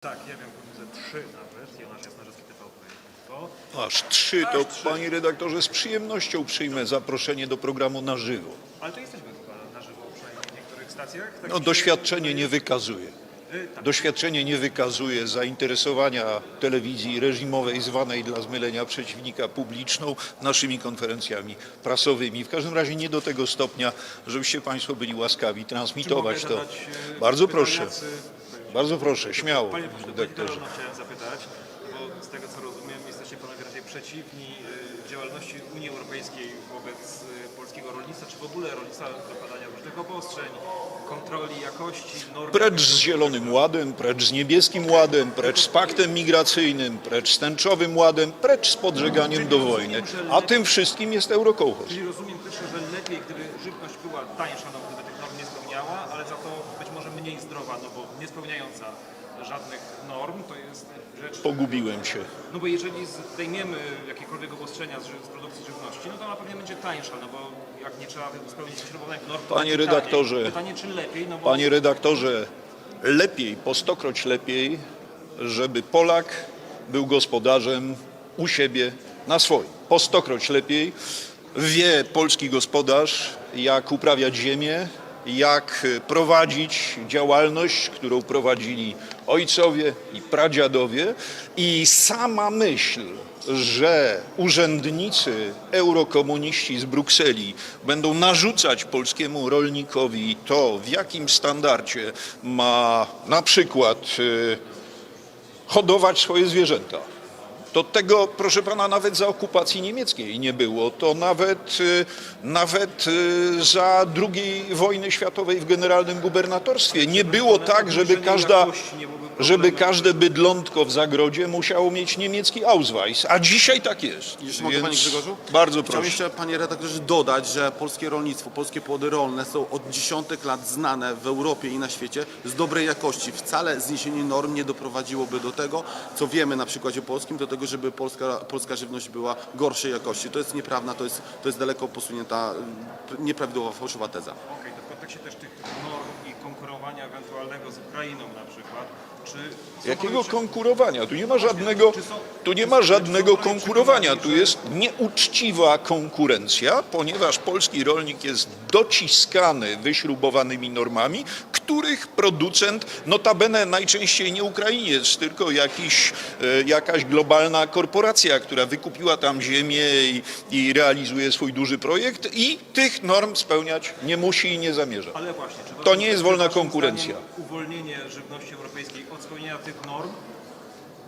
Tak, ja wiem ze trzy nawet. Jonasz Jasnorzewski TVP. Aż trzy, to Aż trzy. panie redaktorze z przyjemnością przyjmę zaproszenie do programu na żywo. Ale to jesteśmy chyba na żywo przynajmniej w niektórych stacjach. Tak No się doświadczenie nie wykazuje. Y, tak. Doświadczenie nie wykazuje zainteresowania telewizji reżimowej zwanej dla zmylenia przeciwnika publiczną naszymi konferencjami prasowymi. W każdym razie nie do tego stopnia, żebyście Państwo byli łaskawi Czy transmitować mogę to. zadać, e, Bardzo pytania, proszę. czy- Bardzo proszę, śmiało, Panie pośle. Rolno chciałem zapytać, bo z tego co rozumiem jesteście panowie raczej przeciwni y, działalności Unii Europejskiej wobec y, polskiego rolnictwa, czy w ogóle rolnictwa dokładania różnych obostrzeń, kontroli jakości, norm. Precz z Zielonym Ładem, precz z Niebieskim Ładem, precz z Paktem Migracyjnym, precz z Tęczowym Ładem, precz z podżeganiem do wojny. A tym wszystkim jest Eurokołchoz. Czyli rozumiem też, że lepiej, gdyby żywność była tańsza, no gdyby tych norm nie spełniała, ale za to być może mniej zdrowa, no bo nie spełniająca żadnych norm, to jest rzecz... Pogubiłem się. No bo jeżeli zdejmiemy jakiekolwiek obostrzenia z, z produkcji żywności, no to ona pewnie będzie tańsza, no bo jak nie trzeba spełnić śrubowanych norm, to Panie będzie redaktorze, taniej. Pytanie, czy lepiej, no bo... Panie redaktorze, lepiej, po stokroć lepiej, żeby Polak był gospodarzem u siebie na swoim. Po stokroć lepiej wie polski gospodarz, jak uprawiać ziemię, jak prowadzić działalność, którą prowadzili ojcowie i pradziadowie i sama myśl, że urzędnicy eurokomuniści z Brukseli będą narzucać polskiemu rolnikowi to, w jakim standardzie ma na przykład y, hodować swoje zwierzęta. To tego, proszę pana, nawet za okupacji niemieckiej nie było. To nawet, y, nawet y, za II wojny światowej w generalnym gubernatorstwie nie było tak, żeby każda, żeby każde bydlątko w zagrodzie musiało mieć niemiecki Ausweis, a dzisiaj tak jest. Jeszcze mogę, panie Grzegorzu? Bardzo proszę. jeszcze, panie redaktorze, dodać, że polskie rolnictwo, polskie płody rolne są od dziesiątek lat znane w Europie i na świecie z dobrej jakości. Wcale zniesienie norm nie doprowadziłoby do tego, co wiemy na przykładzie polskim, do tego, żeby polska, polska żywność była gorszej jakości. To jest nieprawda, to jest, to jest daleko posunięta, y, nieprawidłowa, fałszywa teza. Okej, to w kontekście też tych norm i konkurowania ewentualnego z Ukrainą na przykład, czy... Jakiego konkurowania? Tu nie ma żadnego, tu nie ma żadnego konkurowania. Tu jest nieuczciwa konkurencja, ponieważ polski rolnik jest dociskany wyśrubowanymi normami, których producent, notabene najczęściej nie Ukrainiec, tylko jakiś, e, jakaś globalna korporacja, która wykupiła tam ziemię i, i realizuje swój duży projekt i tych norm spełniać nie musi i nie zamierza. Ale właśnie, To nie jest wolna konkurencja. Uwolnienie żywności europejskiej od spełnienia tych norm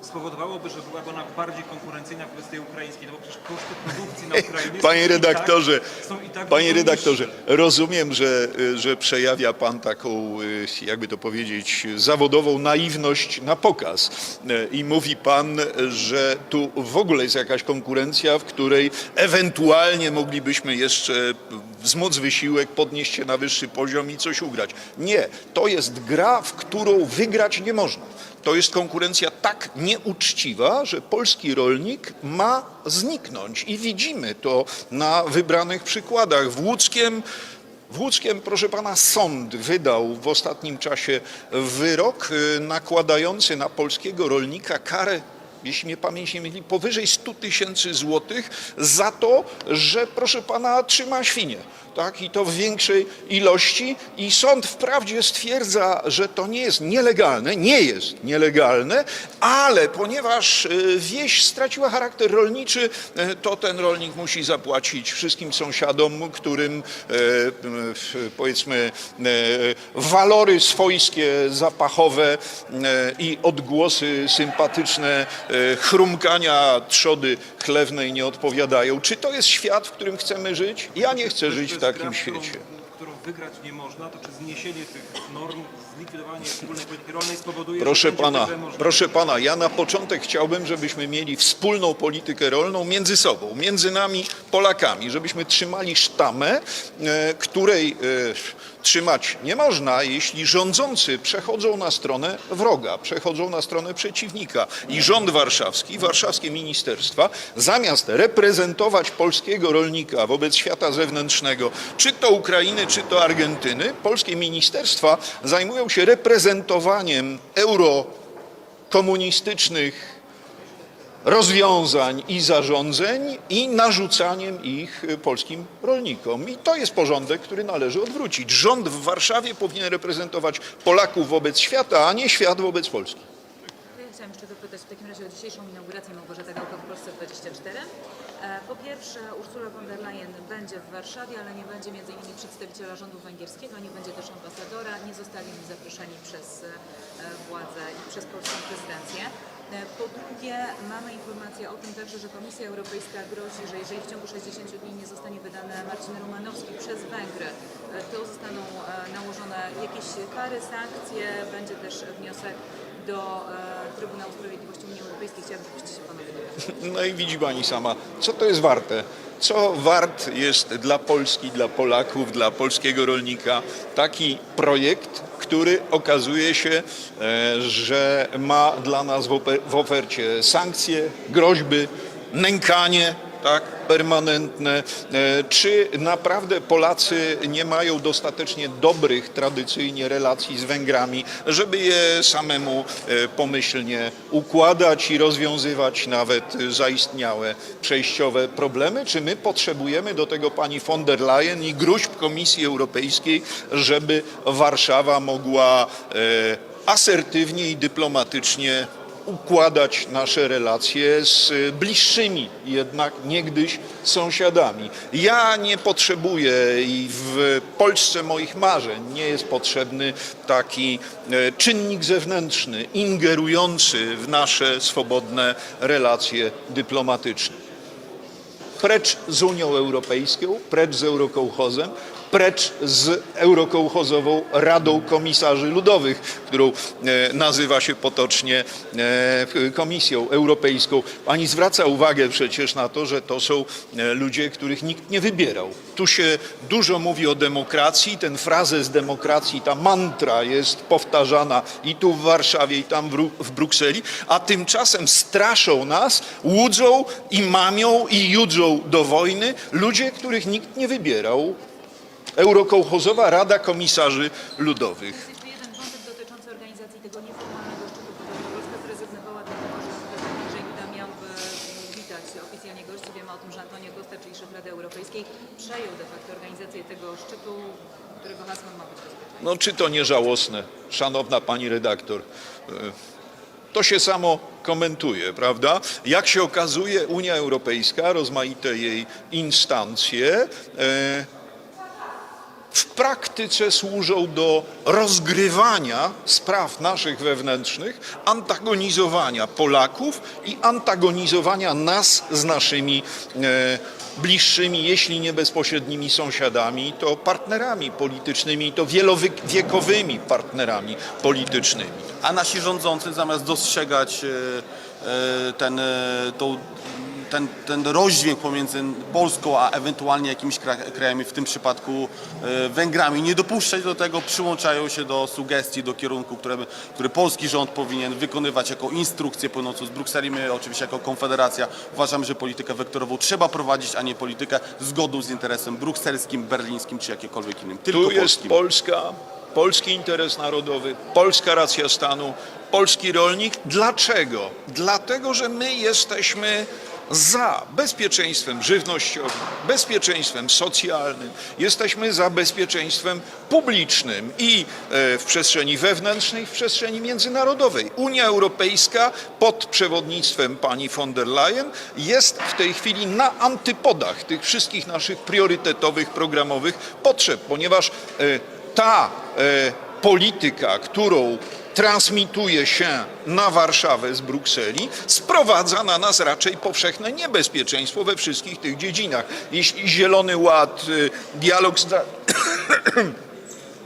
spowodowałoby, że byłaby ona bardziej konkurencyjna wobec tej ukraińskiej, no bo przecież koszty produkcji na Ukrainie Panie są redaktorze, i tak, są i tak panie dużo redaktorze, niższe. rozumiem, że, że przejawia pan taką, y, jakby to powiedzieć, zawodową naiwność na pokaz Y, i mówi pan, że tu w ogóle jest jakaś konkurencja, w której ewentualnie moglibyśmy jeszcze wzmóc wysiłek, podnieść się na wyższy poziom i coś ugrać. Nie, to jest gra, w którą wygrać nie można. To jest konkurencja tak nieuczciwa, że polski rolnik ma zniknąć. I widzimy to na wybranych przykładach. W Łódzkiem, w Łódzkiem, proszę pana, sąd wydał w ostatnim czasie wyrok y, nakładający na polskiego rolnika karę jeśli mnie pamięć nie myli, powyżej 100 tysięcy złotych za to, że proszę pana trzyma świnie. Tak, i to w większej ilości i sąd wprawdzie stwierdza, że to nie jest nielegalne, nie jest nielegalne, ale ponieważ y, wieś straciła charakter rolniczy, y, to ten rolnik musi zapłacić wszystkim sąsiadom, którym w- powiedzmy walory swojskie, zapachowe i odgłosy sympatyczne chrumkania trzody chlewnej nie odpowiadają. Czy to jest świat, w którym chcemy żyć? Ja nie chcę żyć w takim świecie. Wygrać nie można, to czy zniesienie tych norm, zlikwidowanie wspólnej polityki rolnej spowoduje, Proszę że pana, proszę pana, ja na początek chciałbym, żebyśmy mieli wspólną politykę rolną między sobą, między nami Polakami, żebyśmy trzymali sztamę, e, której e, trzymać nie można, jeśli rządzący przechodzą na stronę wroga, przechodzą na stronę przeciwnika. I rząd warszawski, warszawskie ministerstwa, zamiast reprezentować polskiego rolnika wobec świata zewnętrznego, czy to Ukrainy, czy to Argentyny, polskie ministerstwa zajmują się reprezentowaniem euro komunistycznych rozwiązań i zarządzeń i narzucaniem ich y, polskim rolnikom. I to jest porządek, który należy odwrócić. Rząd w Warszawie powinien reprezentować Polaków wobec świata, a nie świat wobec Polski. Ja chciałam jeszcze dopytać w takim razie o dzisiejszą inaugurację Małgorzata Gałka w Polsce 24. E, Po pierwsze, Ursula von der Leyen będzie w Warszawie, ale nie będzie między innymi przedstawiciela rządu węgierskiego, nie będzie też ambasadora, nie zostali oni zaproszeni przez e, władze i przez polską prezydencję. E, Po drugie, mamy informację o tym także, że Komisja Europejska grozi, że jeżeli w ciągu 60 dni nie zostanie wydany Marcin Romanowski przez Węgry, e, to zostaną e, nałożone jakieś kary, sankcje, będzie też wniosek do Trybunału Sprawiedliwości Unii Europejskiej. Chciałabym, się panowie. No i widzi pani sama, co to jest warte. Co wart jest dla Polski, dla Polaków, dla polskiego rolnika taki projekt, który okazuje się, e, że ma dla nas w ofercie sankcje, groźby, nękanie, tak, permanentne. E, Czy naprawdę Polacy nie mają dostatecznie dobrych tradycyjnie relacji z Węgrami, żeby je samemu e, pomyślnie układać i rozwiązywać nawet zaistniałe przejściowe problemy? Czy my potrzebujemy do tego pani von der Leyen i gruźb Komisji Europejskiej, żeby Warszawa mogła e, asertywnie i dyplomatycznie układać nasze relacje z bliższymi jednak niegdyś sąsiadami. Ja nie potrzebuję i w Polsce moich marzeń nie jest potrzebny taki e, czynnik zewnętrzny, ingerujący w nasze swobodne relacje dyplomatyczne. Precz z Unią Europejską, precz z Eurokołchozem, precz z Eurokołchozową Radą Komisarzy Ludowych, którą e, nazywa się potocznie e, Komisją Europejską. Pani zwraca uwagę przecież na to, że to są e, ludzie, których nikt nie wybierał. Tu się dużo mówi o demokracji, ten frazes demokracji, ta mantra jest powtarzana i tu w Warszawie, i tam w, Bru- w Brukseli, a tymczasem straszą nas, łudzą i mamią i judzą do wojny ludzie, których nikt nie wybierał. Eurokołchozowa Rada Komisarzy Ludowych. Jest jeszcze jeden wątek dotyczący organizacji tego nieformalnego szczytu, którego Polska zrezygnowała, dlatego że Andrzej Duda miałby witać oficjalnie gości. Wiemy o tym, że Antonio Costa, czyli szef Rady Europejskiej, przejął de facto organizację tego szczytu, którego hasłem ma być bezpieczeństwo. No czy to nie żałosne, szanowna pani redaktor? E, To się samo komentuje, prawda? Jak się okazuje, Unia Europejska, rozmaite jej instancje, e, w praktyce służą do rozgrywania spraw naszych wewnętrznych, antagonizowania Polaków i antagonizowania nas z naszymi e, bliższymi, jeśli nie bezpośrednimi sąsiadami, to partnerami politycznymi, to wielowiekowymi partnerami politycznymi. A nasi rządzący zamiast dostrzegać e, e, ten, e, tą, ten, ten rozdźwięk pomiędzy Polską a ewentualnie jakimiś kra- krajami, w tym przypadku e, Węgrami, nie dopuszczać do tego, przyłączają się do sugestii, do kierunku, które, który polski rząd powinien wykonywać jako instrukcję płynącą z Brukseli. My oczywiście jako Konfederacja uważamy, że politykę wektorową trzeba prowadzić, a nie politykę zgodną z interesem brukselskim, berlińskim czy jakiekolwiek innym. Tylko Tu jest polskim. Polska, polski interes narodowy, polska racja stanu, polski rolnik. Dlaczego? Dlatego, że my jesteśmy za bezpieczeństwem żywnościowym, bezpieczeństwem socjalnym, jesteśmy za bezpieczeństwem publicznym i e, w przestrzeni wewnętrznej, w przestrzeni międzynarodowej. Unia Europejska pod przewodnictwem pani von der Leyen jest w tej chwili na antypodach tych wszystkich naszych priorytetowych, programowych potrzeb, ponieważ e, ta e, polityka, którą transmituje się na Warszawę z Brukseli, sprowadza na nas raczej powszechne niebezpieczeństwo we wszystkich tych dziedzinach. Jeśli Zielony Ład, y, dialog stra-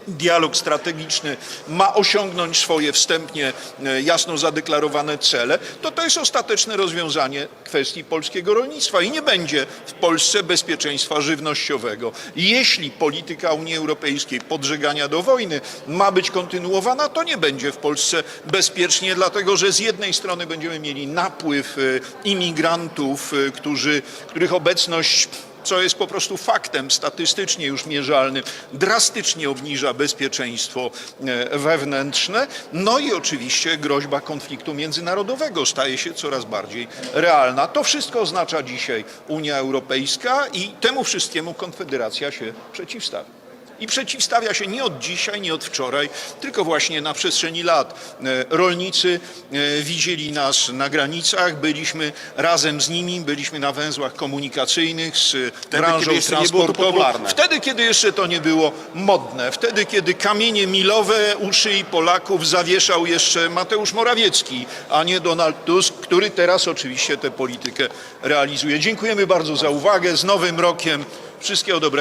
dialog strategiczny ma osiągnąć swoje wstępnie e, jasno zadeklarowane cele, to to jest ostateczne rozwiązanie kwestii polskiego rolnictwa i nie będzie w Polsce bezpieczeństwa żywnościowego. Jeśli polityka Unii Europejskiej podżegania do wojny ma być kontynuowana, to nie będzie w Polsce bezpiecznie, dlatego że z jednej strony będziemy mieli napływ e, imigrantów, e, którzy, których obecność co jest po prostu faktem statystycznie już mierzalnym, drastycznie obniża bezpieczeństwo e, wewnętrzne. No i oczywiście groźba konfliktu międzynarodowego staje się coraz bardziej realna. To wszystko oznacza dzisiaj Unia Europejska i temu wszystkiemu Konfederacja się przeciwstawia. I przeciwstawia się nie od dzisiaj, nie od wczoraj, tylko właśnie na przestrzeni lat. E, Rolnicy e, widzieli nas na granicach, byliśmy razem z nimi, byliśmy na węzłach komunikacyjnych z branżą było to transportową. Wtedy, kiedy jeszcze to nie było modne, wtedy, kiedy kamienie milowe u szyi Polaków zawieszał jeszcze Mateusz Morawiecki, a nie Donald Tusk, który teraz oczywiście tę politykę realizuje. Dziękujemy bardzo za uwagę. Z Nowym Rokiem. Wszystkiego dobrego.